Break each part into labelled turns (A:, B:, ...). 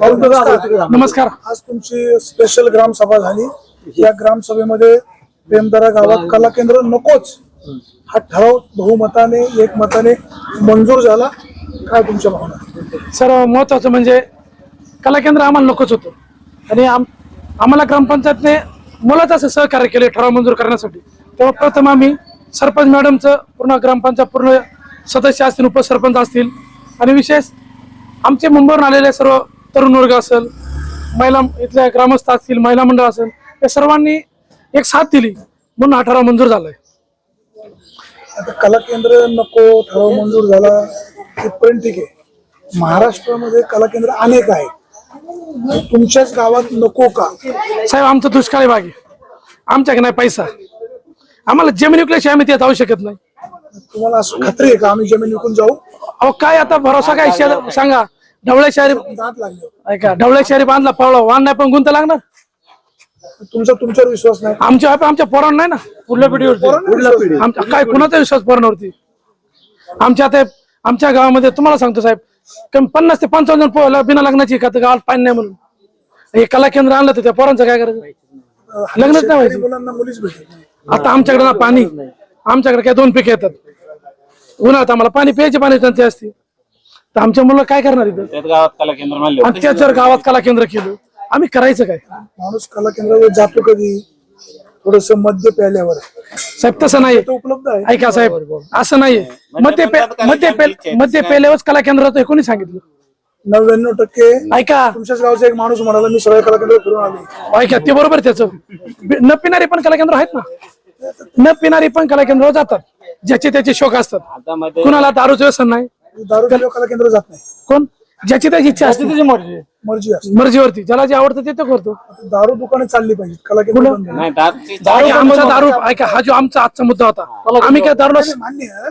A: नमस्कार. आज तुमची स्पेशल ग्रामसभा झाली. या ग्रामसभेमध्ये प्रेमदारा गावात कला केंद्र नकोच. हा ठराव बहुमताने एकमताने मंजूर झाला. काय तुमच्या भावना?
B: सर्व महत्वाचं म्हणजे कला केंद्र आम्हाला नकोच होतं. आणि आम आम्हाला ग्रामपंचायतने मुलाच असं सहकार्य केले ठराव मंजूर करण्यासाठी. तेव्हा प्रथम आम्ही सरपंच मॅडमचं पूर्ण ग्रामपंचायत पूर्ण सदस्य असतील उपसरपंच असतील. आणि विशेष आमचे मुंबईवरून आलेले सर्व तरुण वर्ग असेल महिला इथल्या ग्रामस्थ असतील महिला मंडळ असेल या सर्वांनी एक साथ दिली म्हणून हा ठराव मंजूर झालाय.
A: आता कला केंद्र नको ठराव मंजूर झाला तिथपर्यंत ठीक आहे. महाराष्ट्रामध्ये कला केंद्र अनेक आहेत. तुमच्याच गावात नको का?
B: साहेब आमचं दुष्काळी भाग आहे आमच्याकडे नाही पैसा. आम्हाला जमीन विकल्याशिवाय आम्ही त्यात जाऊ शकत नाही.
A: तुम्हाला असं खात्री आहे का? आम्ही जमीन विकून जाऊ?
B: अहो काय आता भरोसा काय? सांगा. ढवळे शहरी
A: दात लागले.
B: ऐका ढवळे शहरी बांधला पावला वाहन नाही पण गुंत लागणार?
A: तुमचा तुमच्यावर विश्वास नाही.
B: आमच्या आमच्या पोरांना नाही ना? पुढल्या पिढीवरती. आमच्या काय कुणाचा विश्वास पोरांवरती? आमच्या आता आमच्या गावामध्ये तुम्हाला सांगतो साहेब कमी पन्नास ते पंचावन्न जण पोहायला बिना लग्नाची का? तर गावात पाणी नाही म्हणून. हे कला केंद्र आणलं तर त्या पोरांचं काय करायचं? लग्नच नाही
A: शेतकरी
B: व्हायचं.
A: मुलांना मुलीच भेटत नाही.
B: आता आमच्याकडे ना पाणी. आमच्याकडे काय दोन पिके येतात. उन्हाळ्यात आम्हाला पाणी प्यायचे पाणी टंचाई असते. तर आमच्या मुलं काय करणार इथं?
C: त्यात गावात कला केंद्र मानले
B: आणि त्याच जर गावात कला केंद्र केलं. आम्ही करायचं काय?
A: माणूस कला केंद्रावर जातो कधी? थोडस मद्य प्यायल्यावर.
B: साहेब तसं नाही.
A: तो उपलब्ध आहे.
B: ऐका साहेब असं नाहीये मध्य पे मध्य पे मध्य पेल्यावरच कला केंद्रात आहे कोणी सांगितलं?
A: नव्याण्णव टक्के
B: ऐका.
A: तुमच्याच गावचा एक माणूस म्हणाला मी सगळ्या कला केंद्र फिरून आले
B: ऐका ते बरोबर त्याचं. बी- न पिणारे पण कला केंद्र आहेत ना? न पिणारी पण कला केंद्रावर जातात. ज्याचे त्याचे शोक असतात.
C: आता मध्ये
B: कुणाला दारूचं व्यसन नाही?
A: दारू पिल्यावर कला केंद्र जात नाही.
B: कोण? ज्याची त्याची इच्छा असते.
A: मर्जी असते.
B: मर्जीवरती. ज्याला जे आवडतं ते तो करतो.
A: दारू दुकाने चालली पाहिजे कला केंद्र बंद.
C: नाही
B: ऐका, आमचा दारू ऐका हा जो आमचा आजचा मुद्दा होता. आम्ही काय दारूला
A: नाही, मान्य आहे.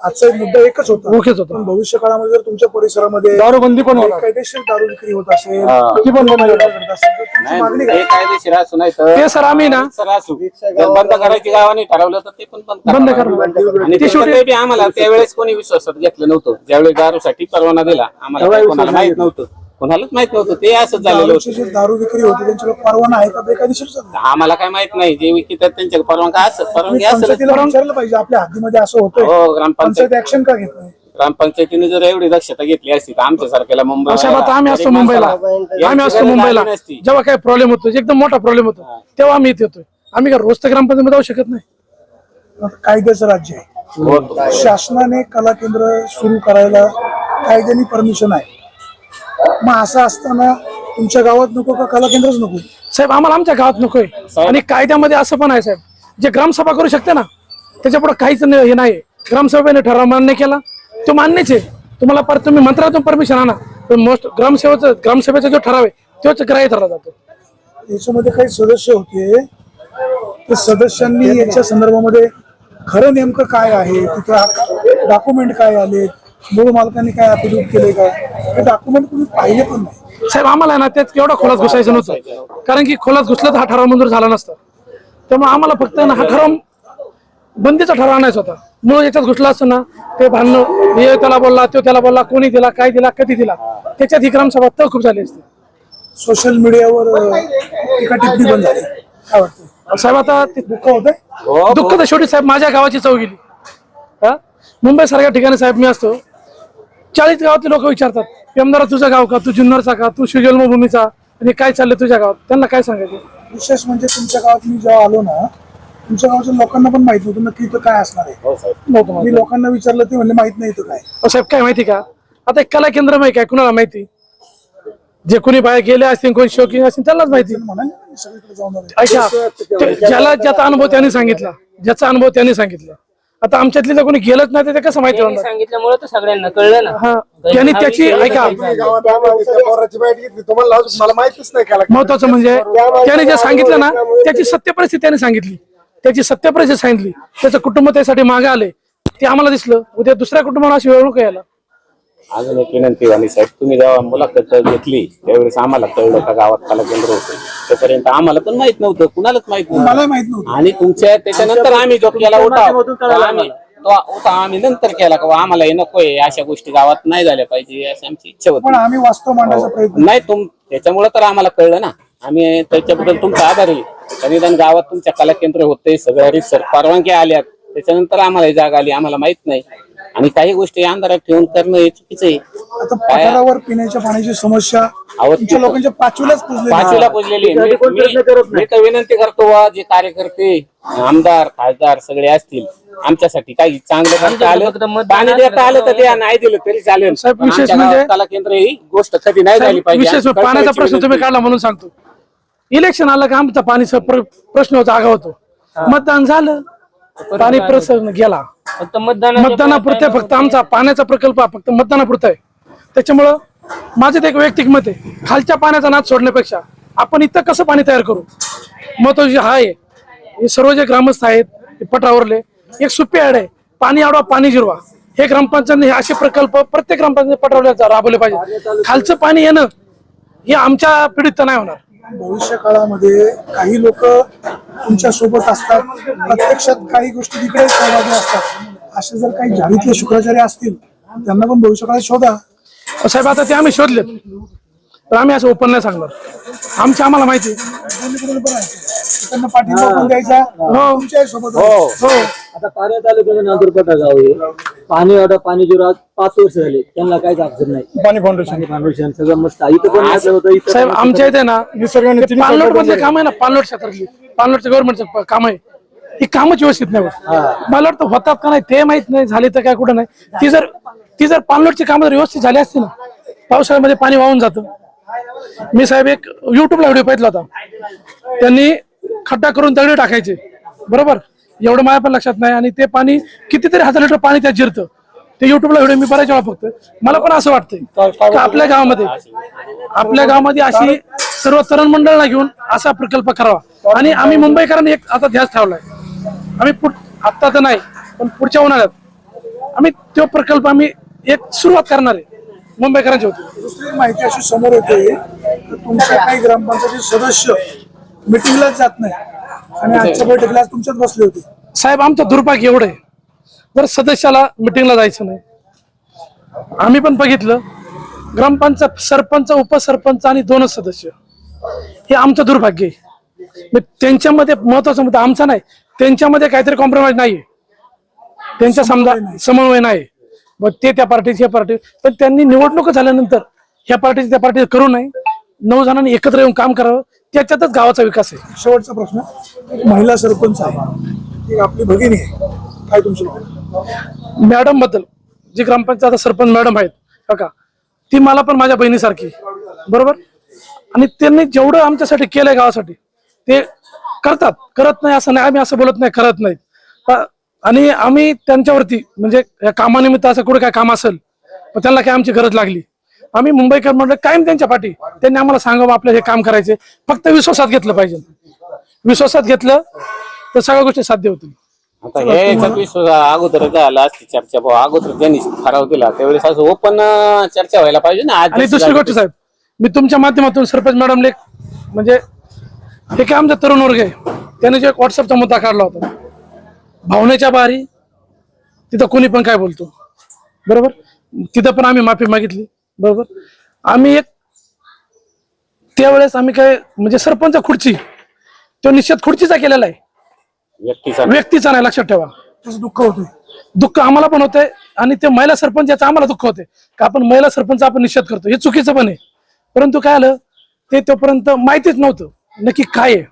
A: आजचा एक मुद्दा एकच होता.
B: ओकेच होता.
A: पण भविष्य काळामध्ये जर तुमच्या परिसरामध्ये
B: दारूबंदी पण होणार.
A: कायदेशीर दारू विक्री होत असेल
B: ती पण बंद होणार.
A: करत असेल, तर तुमची मागणी
C: नाही
A: काय?
C: हे कायदेशीर असू नाही तर
B: ते सर आम्ही ना
C: सर असू. जर बंद करायची गावाने ठरवलं तर ते पण बंद
B: बंद
C: करावं.
B: करा
C: आणि त्याच्यात बी आम्हाला त्यावेळेस कोणी विश्वासात घेतलं नव्हतं. ज्यावेळेस दारूसाठी परवाना दिला आम्हाला काही कोणाला माहीत नव्हतं. कोणालाच माहीत नव्हतं. ते असंच झालेलं
A: दारूची
C: होतं.
A: जी दारू विक्री होती त्यांच्याकडे परवाना आहे का? बेकायदेशीर चालू
C: आम्हाला काय माहीत नाही. जे विकतात त्यांच्या परवानगी असं परवानगी
A: विचारलं पाहिजे. आपल्या हद्दीमध्ये असं होतंय.
C: हो ग्रामपंचायत
A: पंचायत ऍक्शन का घेत नाही?
C: ग्रामपंचायतीने जर एवढी दक्षता घेतली असती तर आमच्या सारख्याला मुंबई
B: अशा बात आम्ही असतो मुंबईला. आम्ही असतो मुंबईला. जेव्हा काही प्रॉब्लेम होतो एकदम मोठा प्रॉब्लेम होतो तेव्हा आम्ही इथे येतोय. आम्ही काय रोज तर ग्रामपंचायत जाऊ शकत नाही?
A: कायद्याचं राज्य आहे. शासनाने कला केंद्र सुरू करायला कायद्याने परमिशन आहे. मग असं असताना तुमच्या गावात नको का कला केंद्रच नको?
B: साहेब आम्हाला आमच्या गावात नकोय. आणि कायद्यामध्ये असं पण आहे साहेब. जे ग्रामसभा करू शकते ना त्याच्या पुढे काहीच नाही- हे नाही ग्रामसभेने ठराव मान्य केला. तो मान्यच आहे. तुम्हाला पर तुम्ही मंत्रातून परमिशन आणा. पण मोस्ट ग्रामसेवेचं ग्रामसभेचा जो ठराव आहे तोच ग्राह्य धरला जातो.
A: याच्यामध्ये काही सदस्य होते. ते सदस्यांनी याच्या संदर्भामध्ये खरं नेमकं काय आहे? तिथं डॉक्युमेंट काय आले मूळ मालकांनी काय अफिडेविट केले का? हे डॉक्युमेंट तुम्ही पाहिले पण नाही.
B: साहेब आम्हाला आहे ना त्यात एवढा खोलात घुसायचं नव्हतं. कारण की खोलात घुसलं तर हा ठराव मंजूर झाला नसता. त्यामुळे आम्हाला फक्त ना हा ठराव बंदीचा ठराव आणायचा होता. मूळ याच्यात घुसला असतं ना ते भांडणं हे त्याला बोलला तो त्याला बोलला कोणी दिला काय दिला कधी दिला त्याच्यात ही ग्रामसभा तर खूप झाली असते.
A: सोशल मीडियावर टीका टिप्पणी बंद झाली. काय वाटतं?
B: साहेब आता ते
A: दुःख होतंय.
B: दुःख तर शेवटी साहेब माझ्या गावाची चव गेली. हा? मुंबई सारख्या ठिकाणी साहेब मी असतो. चाळीस गावातले लोक विचारतात पेमदारा तुझं गाव का? तू जुन्नरचा का? तू शिवजन्मभूमीचा आणि काय चाललंय तुझ्या गावात? त्यांना काय सांगायचं?
A: विशेष म्हणजे तुमच्या गावात मी जेव्हा आलो ना तुमच्या गावच्या लोकांना पण माहीत नव्हतं नक्की इथं काय असणार आहे.
B: नव्हतं माहिती.
A: मी लोकांना विचारलं ते म्हणले माहीत नाही इथं काय.
B: अहो साहेब काय माहिती का? आता एक कला केंद्र माहिती काय कुणाला माहिती? जे कोणी बाहेर गेले असतील कोणी शौकीन असतील त्यांनाच माहिती.
A: म्हणाले ना, मी सगळीकडे जाऊन आलोय.
B: ऐका ते- ज्याला ज्याचा अनुभव त्यांनी सांगितला ज्याचा अनुभव त्यांनी सांगितला. आता आमच्यातली जर कोणी गेलंच नाही तर ते कसं माहिती होणार?
D: सांगितल्यामुळे तर सगळ्यांना कळलं ना.
B: हा. त्यांनी त्याची ऐका
E: तुम्हाला मला माहितीच नाही का
B: महत्वाचं म्हणजे त्याने जे सांगितलं ना त्याची सत्य परिस्थिती त्याने सांगितली. त्याची सत्य परिस्थिती सांगितली. त्याचं कुटुंब त्यासाठी मागे आले. ते आम्हाला दिसलं. उद्या दुसऱ्या कुटुंबाला अशी वेळ यायला
C: अजून एक विनंती वाणी साहेब तुम्ही जेव्हा मुलाखत घेतली त्यावेळेस आम्हाला कळलं का गावात कला केंद्र होते. तोपर्यंत आम्हाला पण माहीत नव्हतं कुणालाच माहीत नव्हतं.
A: मला माहीत नव्हतं.
C: आणि तुमच्या त्याच्यानंतर आम्ही जो केला तर आम्ही तो होता आम्ही नंतर केला का आम्हाला हे नकोय अशा गोष्टी गावात नाही झाल्या पाहिजे अशी आमची इच्छा
A: पण
C: होती
A: आम्ही वास्तव प्रयत्न
C: नाही तुम त्याच्यामुळे तर आम्हाला कळलं ना. आम्ही त्याच्याबद्दल तुमचा आभार आहे. निदान गावात तुमच्या कला केंद्र होते सगळ्या रिसर परवानगी आल्यात त्याच्यानंतर आम्हाला ही जागा आली आम्हाला माहीत नाही. आणि काही गोष्टी अंधारात ठेवून करणं हे चुकीचं आहे.
A: आता पठारावर पिण्याच्या पाण्याची समस्या
C: अहो,
A: तुमच्या लोकांच्या पाचवीलाच पुजलेली आहे.
C: पाचवीला पुजलेली आहे. मी- मी- मी तर विनंती करतो वा जे कार्यकर्ते आमदार खासदार सगळे असतील आमच्यासाठी काही चांगलं करता
D: फक्त
C: आलं पाणी देता आलं तर द्या नाही दिलं तरी चालेल.
B: साहेब,
C: पण
B: विशेष
C: आमच्या
B: म्हणजे-
C: गावात कला केंद्र ही गोष्ट कधी नाही झाली पाहिजे.
B: विशेष पाण्याचा
C: कळकळीची
B: प्रश्न तुम्ही
C: विनंती.
B: काढला म्हणून सांगतो. इलेक्शन आलं का आमचा पाणीचा प्र- प्रश्न होता आगा होतो. मतदान झालं. पाणी प्रश्न गेला.
D: फक्त मतदान
B: मतदानापुरते फक्त आमचा पाण्याचा प्रकल्प हा फक्त मतदानापुरता आहे. त्याच्यामुळं माझं ते एक वैयक्तिक मत आहे. खालच्या पाण्याचा नाद सोडण्यापेक्षा आपण इथं कसं पाणी तयार करू? महत्वाची हा आहे हे सर्व जे ग्रामस्थ आहेत हे पटावरले एक सुपी ऍड आहे. पाणी अडवा पाणी जिरवा. हे ग्रामपंचायतने हे असे प्रकल्प प्रत्येक ग्रामपंचायत पटावले राबवले पाहिजे खालचं पाणी येणं हे आमच्या पिढीत तर नाही होणार.
A: भविष्य काळामध्ये काही लोक तुमच्यासोबत असतात. प्रत्यक्षात काही गोष्टी तिकडे सहभागी असतात. असे जर काही जाळीतले शुक्राचार्य असतील त्यांना पण भविष्य काळात शोधा हो,
B: साहेब आता ते आम्ही शोधले तर आम्ही असं ओपन नाही सांगणार. आमच्या आम्हाला माहिती.
A: त्यांना पाठिंबा पण द्यायचा तुमच्याही सोबत
C: हो.
B: हो.
F: आता पाऱ्या तालुक्याचं नांदूरपटा गाव आहे. पाणी वाटा पाणी जिरो आज पाच वर्ष झाले. त्यांना काहीच अडचण नाही.
A: पाणी फाउंडेशन
F: पाणी फाउंडेशन सगळं मस्त आहे. इथं पण म्हटलं होतं? इथं
B: साहेब आमच्या इथे ना
A: निसर्गाने तिन्ही
B: मधले काम आहे ना पालनोट क्षेत्रातली. पालनोटचं गव्हर्नमेंटचं काम आहे. ही कामच व्यवस्थित नाही होत. मला वाटतं होतात का नाही ते माहीत नाही. झाले तर काय कुठं नाही. ती जर ती जर पालनोटची कामं जर व्यवस्थित झाली असती ना पावसाळ्यामध्ये पाणी वाहून जातं. मी साहेब एक युट्यूबला व्हिडिओ पाहिला होता. त्यांनी खड्डा करून दगडे टाकायचे. बरोबर? एवढं माझ्या पण लक्षात नाही आणि ते पाणी कितीतरी हजार लिटर पाणी त्यात जिरतं. ते युट्यूबला व्हिडिओ मी बऱ्याच वेळा बघतोय. मला पण असं वाटतंय आपल्या गावामध्ये आपल्या गावामध्ये अशी सर्व तरुण मंडळाला घेऊन असा प्रकल्प करावा. आणि आम्ही मुंबईकरांनी एक आता ध्यास ठेवलाय. आम्ही पुढ आता तर नाही पण पुढच्या उन्हाळ्यात आम्ही तो प्रकल्प आम्ही एक सुरुवात करणार आहे. मुंबईकरांची होती
A: दुसरी माहिती अशी समोर येते तुमच्या काही ग्रामपंचायती सदस्य मिटिंगलाच जात नाही. आणि आजच्या बैठकीला तुमच्यात बसले होते.
B: साहेब आमचं दुर्भाग्य एवढं आहे. जर सदस्याला मिटिंगला जायचं नाही. आम्ही पण बघितलं ग्रामपंचायत सरपंच उपसरपंच आणि दोनच सदस्य. हे आमचं दुर्भाग्य आहे. त्यांच्यामध्ये महत्त्वाचा मुद्दा आमचा नाही. त्यांच्यामध्ये काहीतरी कॉम्प्रोमाइज नाहीये. त्यांच्या समजा समन्वय नाही. मग ते त्या पार्टीत ह्या पार्टीत पण त्यांनी निवडणूक झाल्यानंतर ह्या पार्टीत त्या पार्टीत करू नये. नऊ जणांनी एकत्र येऊन काम करावं. त्याच्यातच गावाचा विकास आहे.
A: शेवटचा प्रश्न एक महिला सरपंच आहे. एक आपली भगिनी आहे. काय तुमची
B: मॅडमबद्दल जी ग्रामपंचायत सरपंच मॅडम आहेत काका ती मला पण माझ्या बहिणीसारखी बरोबर? आणि त्यांनी जेवढं आमच्यासाठी केलंय गावासाठी ते करतात. करत नाही असं नाही आम्ही असं बोलत नाही करत नाहीत. आणि आम्ही त्यांच्यावरती म्हणजे या कामानिमित्त असं कुठे काय काम असेल पण त्यांना काय आमची गरज लागली. आम्ही मुंबईकर म्हटलं कायम त्यांच्या पाठी. त्यांनी आम्हाला सांगावं आपलं हे काम करायचे फक्त विश्वासात घेतलं पाहिजे. विश्वासात घेतलं तर सगळ्या गोष्टी साध्य होतील.
C: आता हे अगोदर झालं असती चर्चा भाऊ? अगोदर ज्यांनी ठराव दिला त्यावेळेस असं ओपन चर्चा व्हायला पाहिजे ना
B: आणि दुसरी गोष्ट साहेब मी तुमच्या माध्यमातून सरपंच मॅडमले म्हणजे हे काय आमचा तरुण वर्ग आहे? त्याने जो एक व्हॉट्सअपचा मुद्दा काढला होता. भावनेच्या बारी तिथं कोणी पण काय बोलतो? बरोबर? तिथं पण आम्ही माफी मागितली. बरोबर? आम्ही एक त्यावेळेस आम्ही काय म्हणजे सरपंच खुर्ची. तो निश्चित खुर्चीचा केलेला आहे.
C: व्यक्तीचा
B: व्यक्तीचा नाही लक्षात ठेवा.
A: त्याचं दुःख होतंय.
B: दुःख आम्हाला पण होतंय आणि ते महिला सरपंच याचं आम्हाला दुःख होते का आपण महिला सरपंच आपण निषेध करतो हे चुकीचं पण आहे. परंतु काय आलं? ते तोपर्यंत माहितीच नव्हतं. नक्की काय आहे?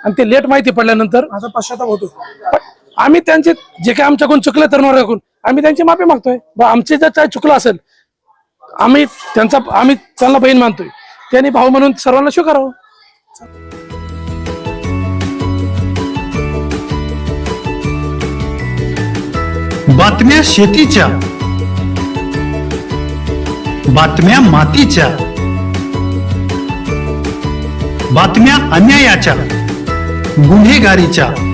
B: आणि ते लेट माहिती पडल्यानंतर
A: माझा पश्चाताप होतो
B: पण आम्ही त्यांचे जे काही आमच्याकडून चुकले वर्गाकडून आम्ही त्यांची माफी मागतोय. बा आमचे जर काय चुकलं असेल आम्ही त्यांचा आम्ही त्यांना बहीण मानतोय. त्यांनी भाऊ म्हणून सर्वांना स्वीकारावं.
G: बातम्या शेतीच्या. बातम्या मातीच्या. बातम्या अन्यायाच्या. गुन्हेगारीच्या.